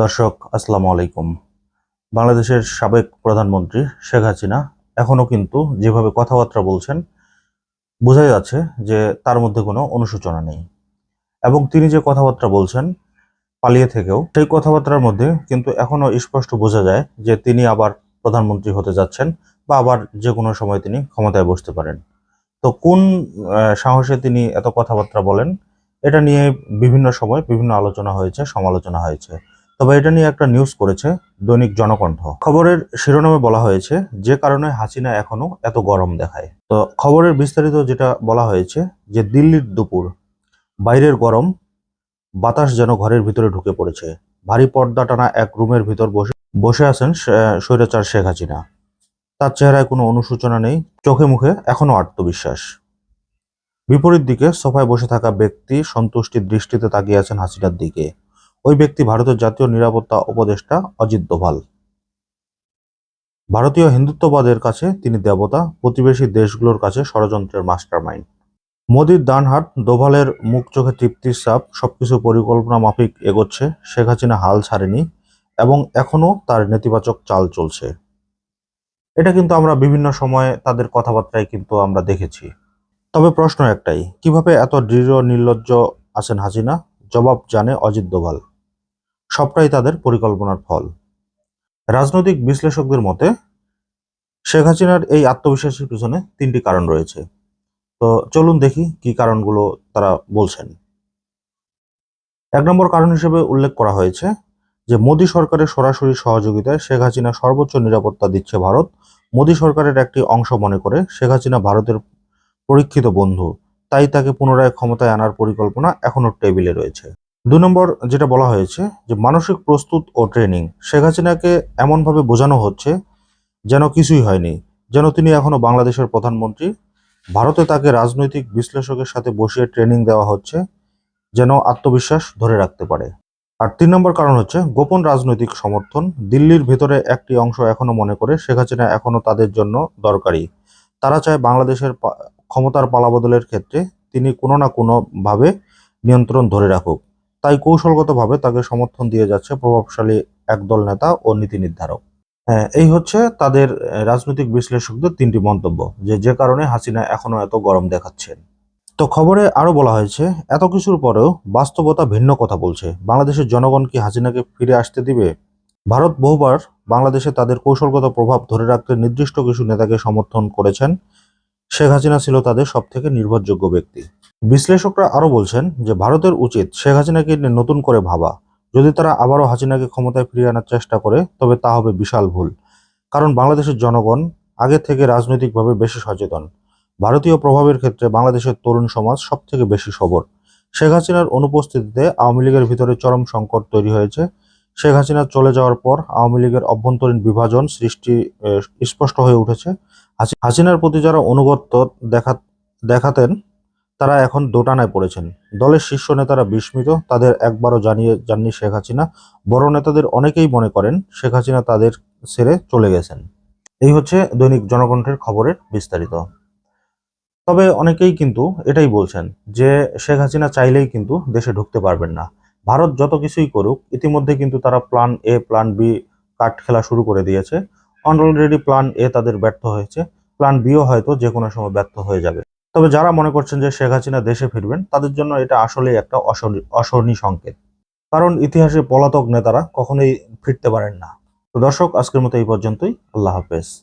দর্শক, আসসালামু আলাইকুম। বাংলাদেশের সাবেক প্রধানমন্ত্রী শেখ হাসিনা এখনও কিন্তু যেভাবে কথাবার্তা বলছেন, বোঝাই যাচ্ছে যে তার মধ্যে কোনো অনুশোচনা নেই। এবং তিনি যে কথাবার্তা বলছেন পালিয়ে থেকেও, সেই কথাবার্তার মধ্যে কিন্তু এখনও স্পষ্ট বোঝা যায় যে তিনি আবার প্রধানমন্ত্রী হতে যাচ্ছেন বা আবার যে কোনো সময় তিনি ক্ষমতায় বসতে পারেন। তো কোন সাহসে তিনি এত কথাবার্তা বলেন, এটা নিয়ে বিভিন্ন সময় বিভিন্ন আলোচনা হয়েছে, সমালোচনা হয়েছে। তবে এটা নিয়ে একটা নিউজ করেছে দৈনিক জনকণ্ঠ। খবরের শিরোনামে বলা হয়েছে, যে কারণে হাসিনা এখনও এত গরম দেখায়। তো খবরের বিস্তারিত যেটা বলা হয়েছে, যে দিল্লির দুপুর, বাইরের গরম, বাতাস যেন ঘরের ভিতরে ঢুকে পড়েছে। ভারী পর্দা টানা এক রুমের ভিতর বসে বসে আছেন স্বৈরাচার শেখ হাসিনা। তার চেহারায় কোনো অনুশোচনা নেই, চোখে মুখে এখনও আত্মবিশ্বাস। বিপরীত দিকে সোফায় বসে থাকা ব্যক্তি সন্তুষ্টির দৃষ্টিতে তাকিয়ে আছেন হাসিনার দিকে। ওই ব্যক্তি ভারতের জাতীয় নিরাপত্তা উপদেষ্টা অজিত দোভাল। ভারতীয় হিন্দুত্ববাদের কাছে তিনি দেবতা, প্রতিবেশী দেশগুলোর কাছে ষড়যন্ত্রের মাস্টারমাইন্ড। মোদির ডানহাট দোভালের মুখ চোখে তৃপ্তির সাপ সবকিছু পরিকল্পনা মাফিক এগোচ্ছে, শেখ হাসিনা হাল ছাড়েনি এবং এখনও তার নেতিবাচক চাল চলছে। এটা কিন্তু আমরা বিভিন্ন সময়ে তাদের কথাবার্তায় কিন্তু আমরা দেখেছি। তবে প্রশ্ন একটাই, কীভাবে এত দৃঢ় নির্লজ্জ আছেন হাসিনা? জবাব জানে অজিত দোভাল। সবটাই তাদের পরিকল্পনার ফল। রাজনৈতিক বিশ্লেষকদের মতে, শেখ হাসিনার এই আত্মবিশ্বাসের পিছনে তিনটি কারণ রয়েছে। তো চলুন দেখি কি কারণগুলো তারা বলছেন। এক নম্বর কারণ হিসেবে উল্লেখ করা হয়েছে যে, মোদী সরকারের সরাসরি সহযোগিতায় শেখ হাসিনা সর্বোচ্চ নিরাপত্তা দিচ্ছে ভারত। মোদী সরকারের একটি অংশ মনে করে শেখ হাসিনা ভারতের পরীক্ষিত বন্ধু, তাই তাকে পুনরায় ক্ষমতায় আনার পরিকল্পনা এখনও টেবিলে রয়েছে। দুই নম্বর যেটা বলা হয়েছে যে মানসিক প্রস্তুত ও ট্রেনিং। শেখ হাসিনাকে এমনভাবে বোঝানো হচ্ছে যেন কিছুই হয়নি, যেন তিনি এখনও বাংলাদেশের প্রধানমন্ত্রী। ভারতে তাকে রাজনৈতিক বিশ্লেষকের সাথে বসিয়ে ট্রেনিং দেওয়া হচ্ছে যেন আত্মবিশ্বাস ধরে রাখতে পারে। আর তিন নম্বর কারণ হচ্ছে গোপন রাজনৈতিক সমর্থন। দিল্লির ভেতরে একটি অংশ এখনও মনে করে শেখ হাসিনা এখনও তাদের জন্য দরকারি। তারা চায় বাংলাদেশের ক্ষমতার পালাবদলের ক্ষেত্রে তিনি কোনো না কোনোভাবে নিয়ন্ত্রণ ধরে রাখুক। তাই কৌশলগতভাবে তাকে সমর্থন দিয়ে যাচ্ছে প্রভাবশালী একদল নেতা ও নীতি নির্ধারক। হ্যাঁ এই হচ্ছে তাদের রাজনৈতিক বিশ্লেষকদের তিনটি মন্তব্য, যে যে কারণে হাসিনা এখনও এত গরম দেখাচ্ছেন। তো খবরে আরও বলা হয়েছে, এত কিছুর পরেও বাস্তবতা ভিন্ন কথা বলছে। বাংলাদেশের জনগণ কি হাসিনাকে ফিরে আসতে দিবে? ভারত বহুবার বাংলাদেশে তাদের কৌশলগত প্রভাব ধরে রাখতে নির্দিষ্ট কিছু নেতাকে সমর্থন করেছেন। শেখ হাসিনা ছিল তাদের সবথেকে নির্ভরযোগ্য ব্যক্তি। বিশ্লেষকরা আরও বলছেন যে, ভারতের উচিত শেখ হাসিনাকে নতুন করে ভাবা। যদি তারা আবারও হাসিনাকে ক্ষমতায় ফিরিয়ে আনার চেষ্টা করে, তবে তা হবে বিশাল ভুল। কারণ বাংলাদেশের জনগণ আগে থেকে রাজনৈতিকভাবে বেশি সচেতন। ভারতীয় প্রভাবের ক্ষেত্রে বাংলাদেশের তরুণ সমাজ সব থেকে বেশি সবর। শেখ হাসিনার অনুপস্থিতিতে আওয়ামী লীগের ভিতরে চরম সংকট তৈরি হয়েছে। শেখ হাসিনা চলে যাওয়ার পর আওয়ামী লীগের অভ্যন্তরীণ বিভাজন সৃষ্টি স্পষ্ট হয়ে উঠেছে। হাসি- হাসিনার প্রতি যারা অনুগত্য দেখা, দেখাতেন, তারা এখন দোটানায় পড়েছেন। দলের শীর্ষ নেতারা বিস্মিত, তাদের একবারও জানিয়ে যাননি শেখ হাসিনা। বড় নেতাদের অনেকেই মনে করেন শেখ হাসিনা তাদের ছেড়ে চলে গেছেন। এই হচ্ছে দৈনিক জনকণ্ঠের খবরের বিস্তারিত। তবে অনেকেই কিন্তু এটাই বলছেন যে শেখ হাসিনা চাইলেই কিন্তু দেশে ঢুকতে পারবেন না। ভারত যত কিছুই করুক, ইতিমধ্যে কিন্তু তারা plan A plan B cut খেলা শুরু করে দিয়েছে। অলরেডি প্ল্যান এ তাদের ব্যর্থ হয়েছে। প্ল্যান বিও হয়তো যে কোনো সময় ব্যর্থ হয়ে যাবে। তবে যারা মনে করছেন যে শেখ হাসিনা দেশে ফিরবেন, তাদের জন্য এটা আসলেই একটা অশনি সংকেত। কারণ ইতিহাসে পলাতক নেতারা কখনোই ফিরতে পারেন না। তো দর্শক, আজকের মতো এই পর্যন্তই। আল্লাহ হাফেজ।